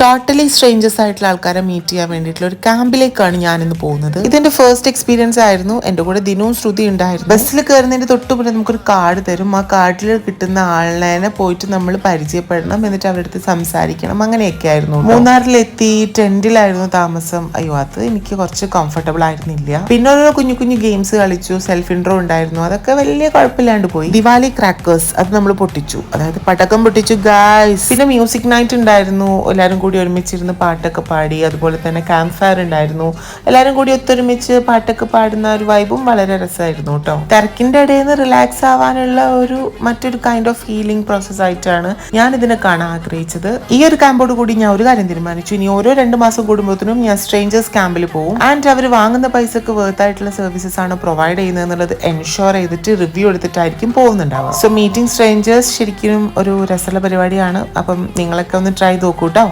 Totally strangers ആയിട്ടുള്ള ആൾക്കാരെ meet ചെയ്യാൻ വേണ്ടിയിട്ടുള്ള ഒരു ക്യാമ്പിലേക്കാണ് ഞാൻ ഇന്ന് പോകുന്നത്. ഇതെന്റെ ഫസ്റ്റ് എക്സ്പീരിയൻസ് ആയിരുന്നു. എന്റെ കൂടെ ദിനവും ശ്രുതി ഉണ്ടായിരുന്നു. ബസ്സിൽ കയറുന്നതിന്റെ തൊട്ട് മുന്നേ നമുക്കൊരു കാർഡ് തരും. ആ കാർഡിൽ കിട്ടുന്ന ആളിനെ പോയിട്ട് നമ്മൾ പരിചയപ്പെടണം. എന്നിട്ട് അവരുടെ അടുത്ത് സംസാരിക്കണം. അങ്ങനെയൊക്കെ ആയിരുന്നു മൂന്നാറിലെത്തി ടെന്റിലായിരുന്നു താമസം. അയ്യോ അത് എനിക്ക് കുറച്ച് കംഫർട്ടബിൾ ആയിരുന്നില്ല. പിന്നെ ഓരോ കുഞ്ഞു കുഞ്ഞു ഗെയിംസ് കളിച്ചു. സെൽഫ് ഇൻട്രോ ഉണ്ടായിരുന്നു. അതൊക്കെ വലിയ കുഴപ്പമില്ലാണ്ട് പോയി. ദിവാലി ക്രാക്കേഴ്സ് അത് നമ്മൾ പൊട്ടിച്ചു. അതായത് പടക്കം പൊട്ടിച്ചു ഗായ്സ് പിന്നെ മ്യൂസിക് നൈറ്റ് ഉണ്ടായിരുന്നു. എല്ലാവരും കൂടി ഒരുമിച്ചിരുന്ന് പാട്ടൊക്കെ പാടി അതുപോലെ തന്നെ ക്യാമ്പ് ഫയർ ഉണ്ടായിരുന്നു. എല്ലാവരും കൂടി ഒത്തൊരുമിച്ച് പാട്ടൊക്കെ പാടുന്ന ഒരു വൈബും വളരെ രസമായിരുന്നു കേട്ടോ. തിരക്കിന്റെ ഇടയിൽ നിന്ന് റിലാക്സ് ആവാനുള്ള ഒരു മറ്റൊരു കൈൻഡ് ഓഫ് ഹീലിംഗ് പ്രോസസ് ആയിട്ടാണ് ഞാൻ ഇതിനെ കാണാൻ ആഗ്രഹിച്ചത്. ഈ ഒരു ക്യാമ്പോട് കൂടി ഞാൻ ഒരു കാര്യം തീരുമാനിച്ചു. ഇനി ഓരോ രണ്ട് മാസം കൂടുമ്പോഴത്തേനും ഞാൻ സ്ട്രേഞ്ചേഴ്സ് ക്യാമ്പിൽ പോകും. ആൻഡ് അവർ വാങ്ങുന്ന പൈസക്ക് വേർത്ത് ആയിട്ടുള്ള സർവീസസ് ആണ് പ്രൊവൈഡ് ചെയ്യുന്നത് എന്നുള്ളത് എൻഷുർ ചെയ്തിട്ട് റിവ്യൂ എടുത്തിട്ടായിരിക്കും പോകുന്നുണ്ടാവുക. സോ മീറ്റിംഗ് സ്ട്രേഞ്ചേഴ്സ് ശരിക്കും ഒരു രസമുള്ള പരിപാടിയാണ്. അപ്പം നിങ്ങളൊക്കെ ഒന്ന് ട്രൈ നോക്കൂ കേട്ടോ.